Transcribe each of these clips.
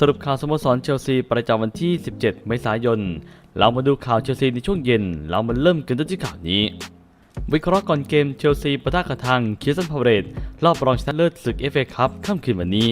สรุปข่าวสโมสรเชลซีประจำวันที่ 17 เมษายน เรามาดูข่าวเชลซีในช่วงเย็น เรามาเริ่มกันด้วยที่ข่าวนี้ วิเคราะห์ก่อนเกมเชลซีปะทะกับทางคิสันพาวเรตรอบรองชนะเลิศศึก FA คัพค่ำคืนวันนี้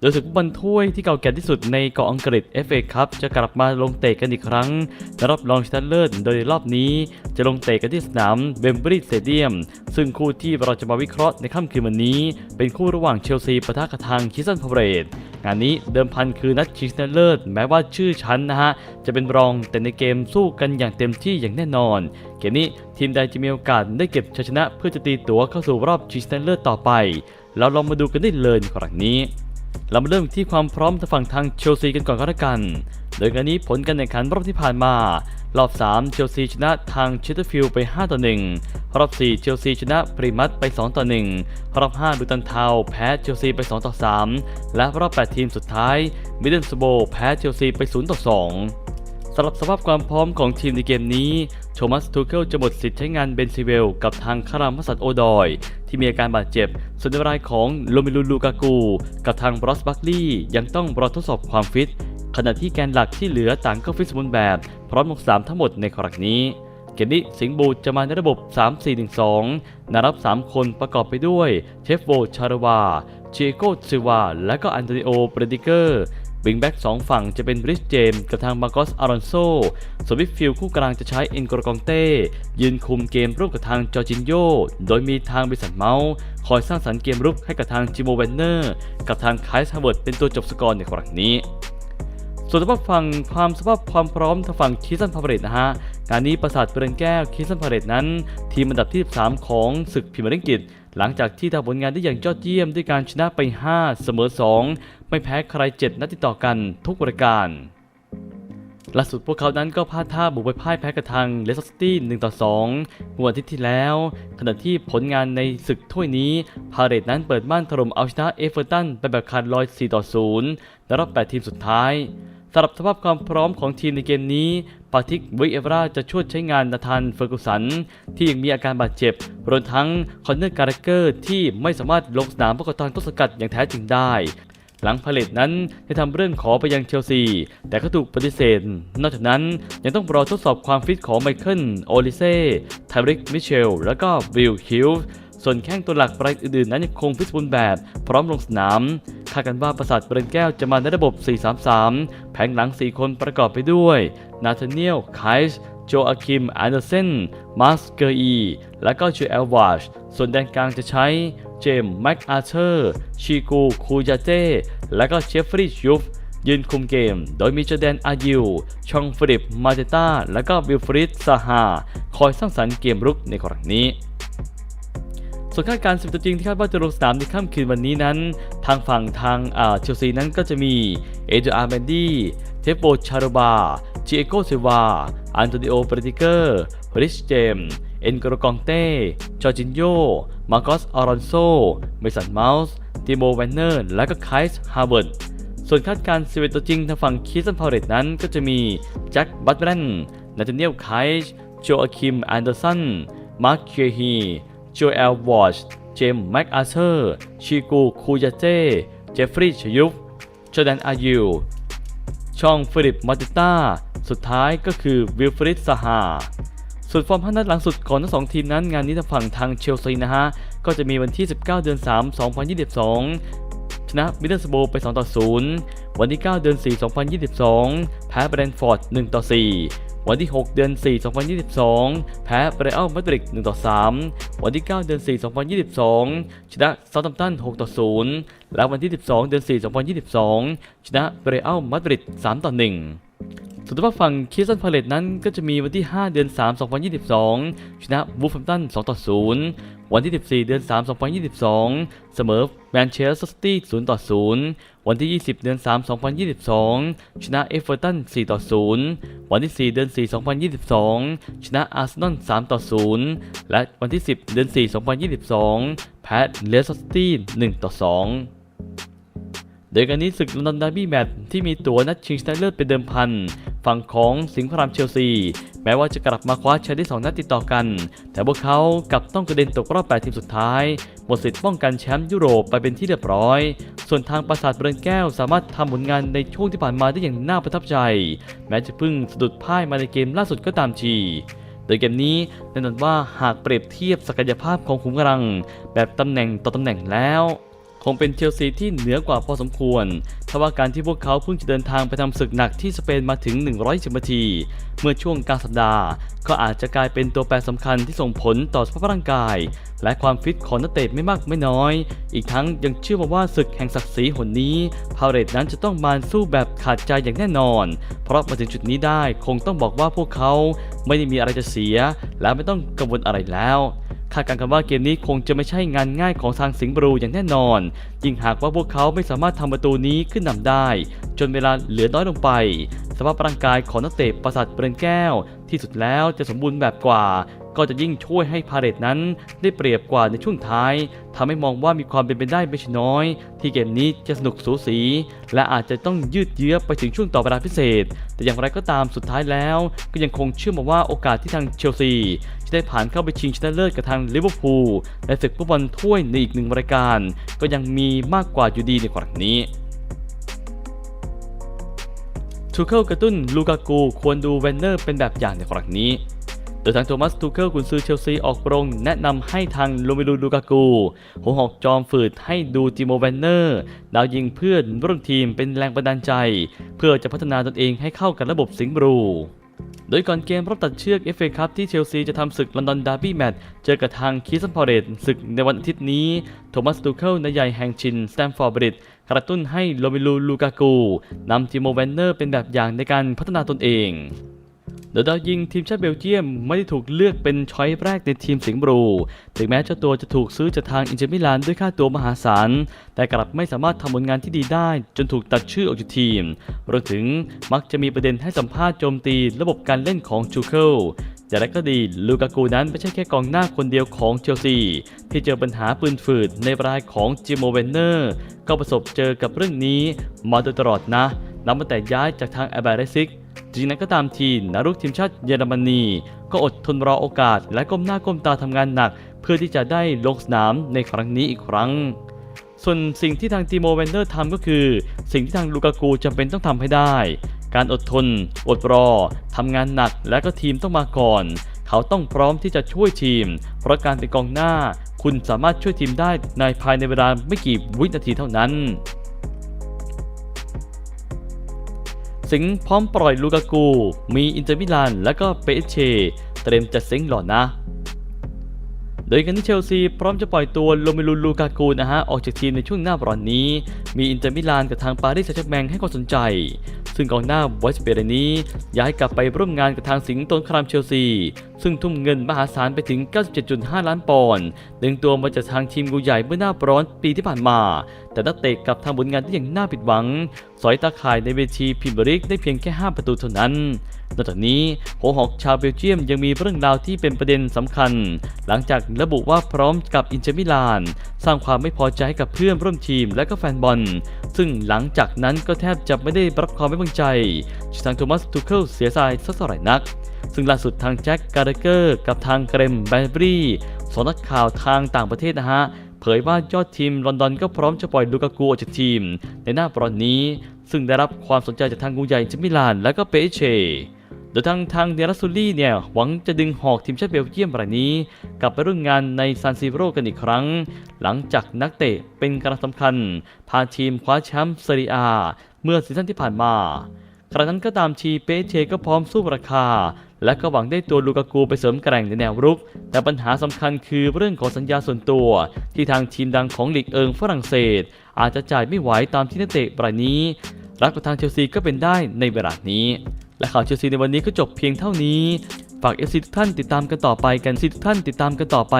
โดยศึกฟุตบอลถ้วยที่เก่าแก่ที่สุดในเกาะอังกฤษ FA คัพจะกลับมาลงเตะกันอีกครั้งในรอบรองชนะเลิศโดยรอบนี้จะลงเตะกันที่สนามเบมบรีสเตเดียม ซึ่งคู่ที่เราจะมาวิเคราะห์ในค่ำคืนวันนี้ เป็นคู่ระหว่างเชลซีปะทะกับทางคิสันพาวเรต งานนี้เดิมพันคือนัดชิงชนะเลิศแม้ว่าชื่อชั้นนะฮะจะเป็นรองแต่ในเกมสู้กันอย่างเต็มที่อย่างแน่นอน เกมนี้ทีมใดจะมีโอกาสได้เก็บชัยชนะ เพื่อจะตีตั๋วเข้าสู่รอบชิงชนะเลิศต่อไป เราลองมาดูกันได้เลยครั้งนี้ เรามาเริ่มที่ความพร้อมทางฝั่งทางเชลซีกันก่อนก็แล้วกัน โดยงานนี้ผลการแข่งขันรอบที่ผ่านมา รอบ 3 เชลซีชนะทางเชสเตอร์ฟิลด์ไป 5 ต่อ 1 รอบ 4 เชลซีชนะพรีมัตไป 2 ต่อ 1 รอบ 5 ดูตันเทาแพ้เชลซีไป 2 ต่อ 3 และรอบ 8 ทีมสุดท้ายมิดเดิลสโบแพ้เชลซีไป 0 ต่อ 2สำหรับสภาพความพร้อมของทีมในเกมนี้โทมัสทูเคิลจะหมดสิทธิ์ใช้งานเบนซิเวล กับทางคารามพัสัตโอดอย ที่มีอาการบาดเจ็บ ส่วนในรายของโลมิลูลูกากู กับทางบรอสบัคลีย์ยังต้องรอทดสอบความฟิต ขณะที่แกนหลักที่เหลือต่างก็ฟิตสมบูรณ์แบบ พร้อมลงสนามทั้งหมดในครั้งนี้ เกมนี้สิงบูจะมาในระบบ 3-4-1-2นารับ 3 คนประกอบไปด้วยเชฟโวชารวาเชโกซิวา และก็อันโตนิโอเปรดิเกอร์วิงแบ็กสองฝั่งจะเป็นบริสเจมกับทางมาร์กอสอารอนโซส่วนมิดฟิลคู่กลางจะใช้เอ็นโกรกองเต้ ยืนคุมเกมร่วมกับทางจอร์จินโย โดยมีทางบิสันเมาส์คอยสร้างสรรค์เกมรุกให้กับทางจิโมเวนเนอร์ กับทางไคส์ฮาร์เวิร์ดเป็นตัวจบสกอร์ในครั้งนี้ ส่วนสภาพฝั่งความสภาพความพร้อมทางฝั่งคิสันพาเรตนะฮะงานนี้ประสาทเปรนแก้วคิสันพาเรตนั้น ทีมอันดับที่13ของศึกพรีเมียร์ลีกอังกฤษ หลังจากที่ทำผลงานได้อย่างยอดเยี่ยมด้วยการชนะไป 5 เสมอ 2 ไม่แพ้ใคร 7 นัดติดต่อกันทุกรายการล่าสุดพวกเขานั้นก็พลาดท่าบุกไปพ่ายแพ้กับทางเลสเตอร์ซิตี้1ต่อ2เมื่อวันอาทิตย์ที่แล้ว ขณะที่ผลงานในศึกถ้วยนี้ พาเรตนั้นเปิดบ้านถล่มเอาชนะเอเวอร์ตันไปแบบขาดลอย4ต่อ0ในรอบ 8 ทีมสุดท้าย สำหรับสภาพความพร้อมของทีมในเกมนี้ ปาทิกวิเอวราจะช่วยใช้งานนาธานเฟอร์กุสัน ที่ยังมีอาการบาดเจ็บ รวมทั้งคอนเนอร์การ์เกอร์ที่ไม่สามารถลงสนามเพื่อกตอนต้นสกัดอย่างแท้จริงได้ หลังพาเลตนั้นได้ทำเรื่องขอไปยังเชลซี แต่ก็ถูกปฏิเสธ นอกจากนั้นยังต้องรอทดสอบความฟิตของไมเคิล โอลิเซ่ไทริก มิเชล แล้วก็วิลฮิลส์ ส่วนแข้งตัวหลักรายอื่นๆ นั้นยังคงฟิตสมบูรณ์แบบ พร้อมลงสนามคาดกันว่าประสาทเบรนแก้วจะมาในระบบ 4-3-3 แผงหลัง 4 คนประกอบไปด้วย นาธาเนียลไคส์โจอาคิมแอนเดอร์เซนมาสเกอร์อี และก็จูเอลวาช ส่วนแดนกลางจะใช้ เจมส์แม็กอาเธอร์ ชิกูคูยาเต้ และก็เชฟฟรีย์ยูฟยืนคุมเกม โดยมีจอแดนอายิว ชองฟิลิป มาเตต้า และก็วิลฟริดซาฮา คอยสร้างสรรค์เกมรุกในครั้งนี้ ส่วนคาดการณ์สิบตัวจริงที่คาดว่าจะลงสนามในค่ำคืนวันนี้นั้น ทางฝั่งทางอ่าเชลซีนั้นก็จะมีเอเดอาร์เมนดี้เทฟโบชาโรบาจิเอโกเซวาอันโตนิโอเปรติเกอร์ริชเจมส์เอ็นโกรกองเต้ จอร์จินโย มาร์กอส อารอนโซ เมสันเมาส์ ติโมแวนเนอร์ และก็ไคส์ฮาร์เวิร์ดส่วนคาดการณ์11ตัวจริงทางฝั่งคิสันพาวเรตนั้นก็จะมีแจ็ค บัตแรนนาธาเนียลไคส์โจอาคิม แอนเดอร์สัน มาร์ค เคฮี โจเอลวอชเจมส์แม็กอาเธอร์ชิกูคูยาเต้เจฟฟรีย์ชยุฟจอแดนอายูช่องฟิลิปมาติต้า สุดท้ายก็คือวิลฟริดซาฮาส่วนฟอร์มห้านัดหลังสุดของทั้งสองทีมนั้นงานนี้ทางฝั่งทางเชลซีนะฮะ ก็จะมีวันที่ 19 เดือน 3 2022 ชนะมิดเดิลสโบไป 2 ต่อ 0 วันที่ 9 เดือน 4 2022 แพ้แบรนท์ฟอร์ด 1 ต่อ 4 วันที่ 6 เดือน 4 2022 แพ้เรอัลมาดริด1ต่อ3วันที่ 9 เดือน 4 2022 ชนะเซาท์แฮมป์ตัน6ต่อ0และวันที่ 12 เดือน 4 2022 ชนะเรอัลมาดริด3ต่อ1ส่วนทางฝั่งคิสตันพาเลตนั้นก็จะมีวันที่ 5 เดือน 3 2022 ชนะบูฟแฮมตัน2ต่อ0 วันที่ 14 เดือน 3 2022 เสมอแมนเชสเตอร์ซิตี้0ต่อ 0 วันที่ 20 เดือน 3 2022 ชนะเอเวอร์ตัน 4 ต่อ 0 วันที่ 4 เดือน 4 2022 ชนะอาร์เซนอล 3 ต่อ 0 และวันที่ 10 เดือน 4 2022 แพ้เลสเตอร์ซิตี้ 1 ต่อ 2 โดยการนี้ศึกลอนดอนดาร์บี้แมตช์ที่มีตั๋วนัดชิงชนะเลิศเป็นเดิมพัน ฝั่งของสิงห์พรามเชลซี แม้ว่าจะกลับมาคว้าชัยได้ 2 นัดติดต่อกัน แต่พวกเขากลับต้องกระเด็นตกรอบ 8 ทีมสุดท้าย หมดสิทธิ์ป้องกันแชมป์ยุโรปไปเป็นที่เรียบร้อย ส่วนทางปราสาทเบรนแก้วสามารถทำผลงานในช่วงที่ผ่านมาได้อย่างน่าประทับใจ แม้จะเพิ่งสะดุดพ่ายมาในเกมล่าสุดก็ตามทีโดยเกมนี้แน่นอนว่าหากเปรียบเทียบศักยภาพของขุมกำลัง แบบตำแหน่งต่อตำแหน่งแล้ว งเป็นเชลซีที่เหนือกว่าพอสมควรทว่าการที่พวกเขาเพิ่งจะเดินทางไปทำศึกหนักที่สเปนมาถึง 110นาที เมื่อช่วงกลางสัปดาห์ ก็อาจจะกลายเป็นตัวแปรสำคัญที่ส่งผลต่อสภาพร่างกาย และความฟิตของนักเตะไม่มากไม่น้อย อีกทั้งยังเชื่อมาว่าศึกแห่งศักดิ์ศรีหนนี้ พาเรตนั้นจะต้องมานสู้แบบขาดใจอย่างแน่นอน เพราะมาถึงจุดนี้ได้คงต้องบอกว่าพวกเขาไม่ได้มีอะไรจะเสีย และไม่ต้องกังวลอะไรแล้ว คาดการณ์กันว่าเกมนี้คงจะไม่ใช่งานง่ายของทางสิงห์บรูอย่างแน่นอน ยิ่งหากว่าพวกเขาไม่สามารถทำประตูนี้ขึ้นนำได้ จนเวลาเหลือน้อยลงไป สภาพร่างกายของนักเตะประสาทเปรนแก้ว ที่สุดแล้วจะสมบูรณ์แบบกว่า ก็จะยิ่งช่วยให้พาเรตนั้นได้เปรียบกว่าในช่วงท้ายทำให้มองว่ามีความเป็นไปได้ไม่ใช่น้อย ที่เกมนี้จะสนุกสูสี และอาจจะต้องยืดเยื้อไปถึงช่วงต่อเวลาพิเศษ แต่อย่างไรก็ตามสุดท้ายแล้ว ก็ยังคงเชื่อมาว่าโอกาสที่ทางเชลซีจะได้ผ่านเข้าไปชิงชนะเลิศกับทางลิเวอร์พูลในศึกฟุตบอลถ้วยในอีกหนึ่งรายการ ก็ยังมีมากกว่าอยู่ดีในกรณีนี้ทูเคิลกระตุ้นลูกากูควรดูเวนเนอร์เป็นแบบอย่างในครั้งนี้ ดยทางโทมัสทูเคิลกุนซือเชลซีออกโรงแนะนำให้ทางโรเมลูลูกากูหัวหอกจอมฝืดให้ดูจิโมเวนเนอร์ ดาวยิงเพื่อนร่วมทีมเป็นแรงบันดาลใจ เพื่อจะพัฒนาตนเองให้เข้ากับระบบสิงห์บรูโดยก่อนเกมรอบตัดเชือก FA คัพที่เชลซีจะทำศึกลอนดอนดาร์บี้แมตช์เจอกับทางคีสันพอเรตศึกในวันอาทิตย์นี้ โทมัสตูเคิลนายใหญ่แห่งชินสแตมฟอร์บริดกระตุ้นให้โรเมลูลูกากูนำจิโมเวนเนอร์เป็นแบบอย่างในการพัฒนาตนเอง ดดาวยิงทีมชาติเบลเยียมไม่ได้ถูกเลือกเป็นช้อยแรกในทีมสิงห์บรูถึงแม้เจ้าตัวจะถูกซื้อจากทางอินเตอร์มิลานด้วยค่าตัวมหาศาล แต่กลับไม่สามารถทำผลงานที่ดีได้ จนถูกตัดชื่อออกจากทีมรวมถึงมักจะมีประเด็นให้สัมภาษณ์โจมตีระบบการเล่นของชูเคิลอย่างไรก็ดีลูกากูนั้นไม่ใช่แค่กองหน้าคนเดียวของเชลซี ที่เจอปัญหาปืนฝืดในรายของจิโมเวนเนอร์ ก็ประสบเจอกับเรื่องนี้มาโดยตลอดนะนับตั้งแต่ย้ายจากทางแอร์บาเรซิก จริงนั้นก็ตามทีนารุกทีมชาติเยอรมนี ก็อดทนรอโอกาส และก้มหน้าก้มตาทำงานหนัก เพื่อที่จะได้ลงสนามในครั้งนี้อีกครั้ง ส่วนสิ่งที่ทางติโมเวนเดอร์ทำก็คือ สิ่งที่ทางลูกากูจำเป็นต้องทำให้ได้ การอดทน อดรอทำงานหนักและก็ทีมต้องมาก่อน เขาต้องพร้อมที่จะช่วยทีม เพราะการเป็นกองหน้า คุณสามารถช่วยทีมได้ในภายในเวลาไม่กี่วินาทีเท่านั้น สิงห์พร้อมปล่อยลูกากู มีอินเตอร์มิลานและก็เปเชเตรียมจัดสิงห์หล่อนะ โดยกันที่เชลซีพร้อมจะปล่อยตัวโรมิลูลูกากูนะฮะออกจากทีมในช่วงหน้าร้อนนี้ มีอินเตอร์มิลานกับทางปารีสแซงต์แชร์แมงให้ความสนใจ ซึ่งกองหน้าไวส์เปเรนี้ย้ายกลับไปร่วมงานกับทางสิงห์ตนครามเชลซีซึ่งทุ่มเงินมหาศาลไปถึง 97.5 ล้านปอนด์ดึงตัวมาจากทางทีมกูใหญ่เมื่อหน้าร้อนปีที่ผ่านมา แต่นักเตะกลับทำผลงานที่อย่างน่าผิดหวัง สอยตาข่ายในเวทีพรีเมียร์ลีกได้เพียงแค่ 5 ประตูเท่านั้น นอกจากนี้หัวหอกชาวเบลเยียมยังมีเรื่องราวที่เป็นประเด็นสำคัญ หลังจากระบุว่าพร้อมกับอินเตอร์มิลาน สร้างความไม่พอใจให้กับเพื่อนร่วมทีมและก็แฟนบอล ซึ่งหลังจากนั้นก็แทบจะไม่ได้รับความไว้วางใจทางโทมัสทูเคิลเสียใจสักเท่าไหร่นัก ซึ่งล่าสุดทางแจ็คการ์เกอร์กับทางเกรมแบนบรีสนักข่าวทางต่างประเทศนะฮะเผยว่ายอดทีมลอนดอนก็พร้อมจะปล่อยลูกากูออกจากทีม ในหน้าปรอนนี้ ซึ่งได้รับความสนใจจากทางกูใหญ่อินเตอร์มิลานและก็เปเชโดยทางทางเดรัสซูลี่เนี่ยหวังจะดึงหอกทีมชาติเบลเยียมรายนี้ กลับไปร่วมงานในซานซิโร่กันอีกครั้ง หลังจากนักเตะเป็นกำลังสำคัญ พาทีมคว้าแชมป์เซเรียอาเมื่อซีซั่นที่ผ่านมา ครั้นั้นก็ตามทีเปเชก็พร้อมสู้ราคา และก็หวังได้ตัวลูกากูไปเสริมแกร่งในแนวรุก แต่ปัญหาสำคัญคือเรื่องของสัญญาส่วนตัว ที่ทางทีมดังของลีกเอิงฝรั่งเศส อาจจะจ่ายไม่ไหวตามที่นักเตะรายนี้ รักกับทางเชลซีก็เป็นได้ในเวลานี้ และข่าวเชลซีในวันนี้ก็จบเพียงเท่านี้ ฝากเอฟซีทุกท่านติดตามกันต่อไปกันซีทุกท่านติดตามกันต่อไป